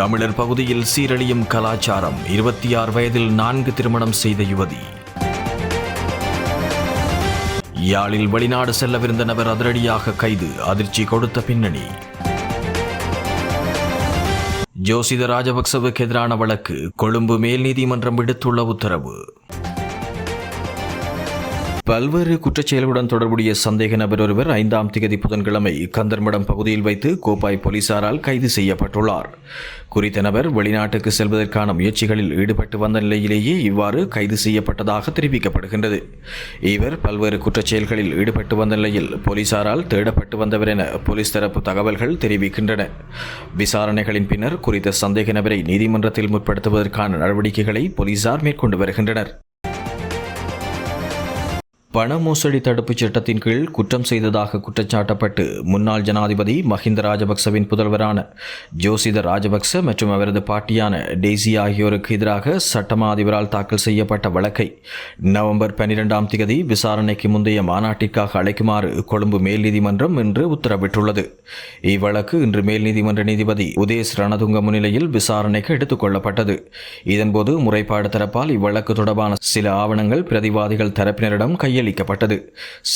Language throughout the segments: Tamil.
தமிழர் பகுதியில் சீரழியும் கலாச்சாரம். இருபத்தி ஆறு வயதில் நான்கு திருமணம் செய்த யுவதி. யாழில் வெளிநாடு செல்லவிருந்த நபர் அதிரடியாக கைது. அதிர்ச்சி கொடுத்த பின்னணி. ஜோசித ராஜபக்சவுக்கு எதிரான வழக்கு. கொழும்பு மேல் நீதிமன்றம் விடுத்துள்ள உத்தரவு. பல்வேறு குற்றச்செயல்களுடன் தொடர்புடைய சந்தேக நபர் ஒருவர் ஐந்தாம் திகதி புதன்கிழமை கந்தர்மடம் பகுதியில் வைத்து கோப்பாய் போலீசாரால் கைது செய்யப்பட்டுள்ளார். குறித்த நபர் வெளிநாட்டுக்கு செல்வதற்கான முயற்சிகளில் ஈடுபட்டு வந்த நிலையிலேயே இவ்வாறு கைது செய்யப்பட்டதாக தெரிவிக்கப்படுகின்றது. இவர் பல்வேறு குற்றச்செயல்களில் ஈடுபட்டு வந்த நிலையில் போலீசாரால் தேடப்பட்டு வந்தவர் என போலீஸ் தரப்பு தகவல்கள் தெரிவிக்கின்றன. விசாரணைகளின் பின்னர் குறித்த சந்தேக நபரை நீதிமன்றத்தில் முற்படுத்துவதற்கான நடவடிக்கைகளை போலீசார் மேற்கொண்டு வருகின்றனர். பண மோசடி தடுப்புச் சட்டத்தின் கீழ் குற்றம் செய்ததாக குற்றச்சாட்டப்பட்டு முன்னாள் ஜனாதிபதி மஹிந்த ராஜபக்சவின் புதல்வரான ஜோசித ராஜபக்ச மற்றும் அவரது பாட்டியான டெய்சி ஆகியோருக்கு எதிராக சட்டமா அதிபரால் தாக்கல் செய்யப்பட்ட வழக்கை நவம்பர் பனிரெண்டாம் தேதி விசாரணைக்கு முந்தைய மாநாட்டிற்காக அழைக்குமாறு கொழும்பு மேல் நீதிமன்றம் இன்று உத்தரவிட்டுள்ளது. இவ்வழக்கு இன்று மேல் நீதிமன்ற நீதிபதி உதேஷ் ரணதுங்க முன்னிலையில் விசாரணைக்கு எடுத்துக் கொள்ளப்பட்டது. இதன்போது முறைப்பாடு தரப்பால் இவ்வழக்கு தொடர்பான சில ஆவணங்கள் பிரதிவாதிகள் தரப்பினரிடம் கையில் கையளிக்கப்பட்டது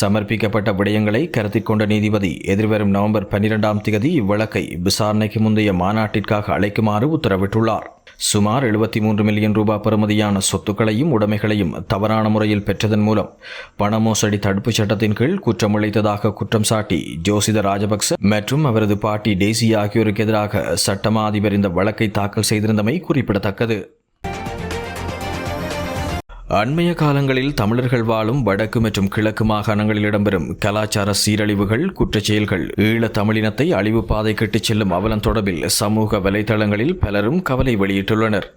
சமர்ப்பிக்கப்பட்ட விடயங்களை கருத்தில் கொண்ட நீதிபதி எதிர்வரும் நவம்பர் பன்னிரெண்டாம் தேதி இவ்வழக்கை விசாரணைக்கு முந்தைய மாநாட்டிற்காக அழைக்குமாறு உத்தரவிட்டுள்ளார். சுமார் எழுபத்தி மூன்று மில்லியன் ரூபாய் பெறுமதியான சொத்துக்களையும் உடைமைகளையும் தவறான முறையில் பெற்றதன் மூலம் பண மோசடி தடுப்புச் சட்டத்தின் கீழ் குற்றம் இழைத்ததாக குற்றம் சாட்டி ஜோசித ராஜபக்ச மற்றும் அவரது பாட்டி டேசி ஆகியோருக்கு எதிராக சட்டமா அதிபர் இந்த வழக்கை தாக்கல் செய்திருந்தமை குறிப்பிடத்தக்கது. அண்மைய காலங்களில் தமிழர்கள் வாழும் வடக்கு மற்றும் கிழக்கு மாகாணங்களில் இடம்பெறும் கலாச்சார சீரழிவுகள் குற்றச்செயல்கள் ஈழ தமிழினத்தை அழிவு பாதை கட்டிச் செல்லும் அவலம் தொடர்பில் சமூக வலைதளங்களில் பலரும் கவலை வெளியிட்டுள்ளனர்.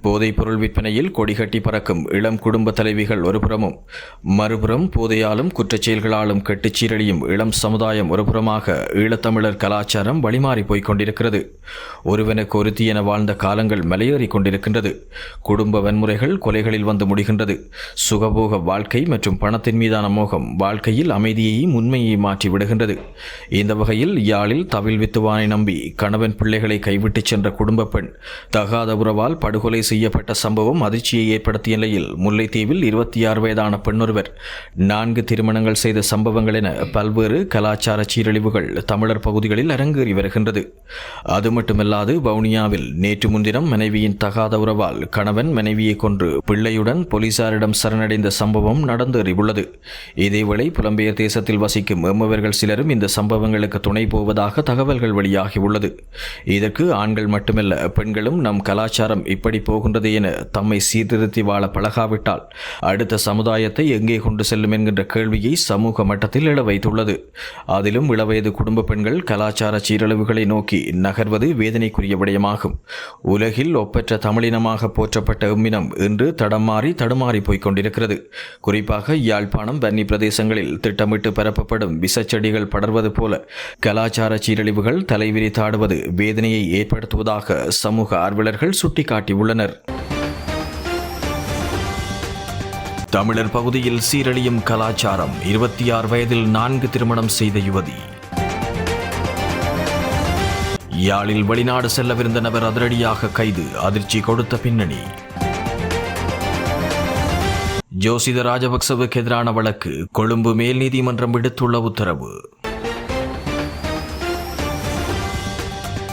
போதைப் பொருள் விற்பனையில் கொடிகட்டி பறக்கும் இளம் குடும்ப தலைவிகள் ஒருபுறமும் மறுபுறம் போதையாலும் குற்றச்செயல்களாலும் கெட்டுச் சீரழியும் இளம் சமுதாயம் ஒருபுறமாக ஈழத்தமிழர் கலாச்சாரம் வழிமாறி போய்க் கொண்டிருக்கிறது. ஒருவனுக்கு ஒருத்தி என வாழ்ந்த காலங்கள் மலையேறி கொண்டிருக்கின்றது. குடும்ப வன்முறைகள் கொலைகளில் வந்து முடிகின்றது. சுகபோக வாழ்க்கை மற்றும் பணத்தின் மீதான மோகம் வாழ்க்கையில் அமைதியையும் உண்மையை மாற்றி விடுகின்றது. இந்த வகையில் யாழில் தவில் வித்துவானை நம்பி கணவன் பிள்ளைகளை கைவிட்டுச் சென்ற குடும்ப பெண் தகாத உறவால் படு படுகொலை செய்யப்பட்ட சம்பவம் அதிர்ச்சியை ஏற்படுத்திய நிலையில் முல்லைத்தீவில் இருபத்தி ஆறு வயதான பெண்ணொருவர் நான்கு திருமணங்கள் செய்த சம்பவங்கள் என பல்வேறு கலாச்சார சீரழிவுகள் தமிழர் பகுதிகளில் அரங்கேறி வருகின்றது. அது மட்டுமல்லாது வவுனியாவில் நேற்று முன்தினம் மனைவியின் தகாத உறவால் கணவன் மனைவியை கொன்று பிள்ளையுடன் போலீசாரிடம் சரணடைந்த சம்பவம் நடந்தேறியுள்ளது. இதேவேளை புலம்பெயர் தேசத்தில் வசிக்கும் எம்மவர்கள் சிலரும் இந்த சம்பவங்களுக்கு துணை போவதாக தகவல்கள் வெளியாகியுள்ளது. இதற்கு ஆண்கள் மட்டுமல்ல பெண்களும் நம் கலாச்சாரம் இப்படி எப்படி போகின்றது என தம்மை சீர்திருத்தி வாழ பழகாவிட்டால் அடுத்த சமுதாயத்தை எங்கே கொண்டு செல்லும் என்கின்ற கேள்வியை சமூக மட்டத்தில் எழ வைத்துள்ளது. அதிலும் இளவயது குடும்ப பெண்கள் கலாச்சார சீரழிவுகளை நோக்கி நகர்வது வேதனைக்குரிய விடயமாகும். உலகில் ஒப்பற்ற தமிழினமாக போற்றப்பட்ட எம்மினம் இன்று தடமாறி தடுமாறி போய்க் கொண்டிருக்கிறது. குறிப்பாக யாழ்ப்பாணம் வன்னி பிரதேசங்களில் திட்டமிட்டு பரப்பப்படும் விசச்செடிகள் படர்வது போல கலாச்சார சீரழிவுகள் தலைவிரித்தாடுவது வேதனையை ஏற்படுத்துவதாக சமூக ஆர்வலர்கள் சுட்டிக்காட்டி உள்ளனர். தமிழர் பகுதியில் சீரழியும் கலாச்சாரம் இருபத்தி ஆறு வயதில் நான்கு திருமணம் செய்த யுவதி. யாழில் வெளிநாடு செல்லவிருந்த நபர் அதிரடியாக கைது அதிர்ச்சி கொடுத்த பின்னணி. ஜோசித ராஜபக்சவுக்கு எதிரான வழக்கு கொழும்பு மேல் நீதிமன்றம் விடுத்துள்ள உத்தரவு.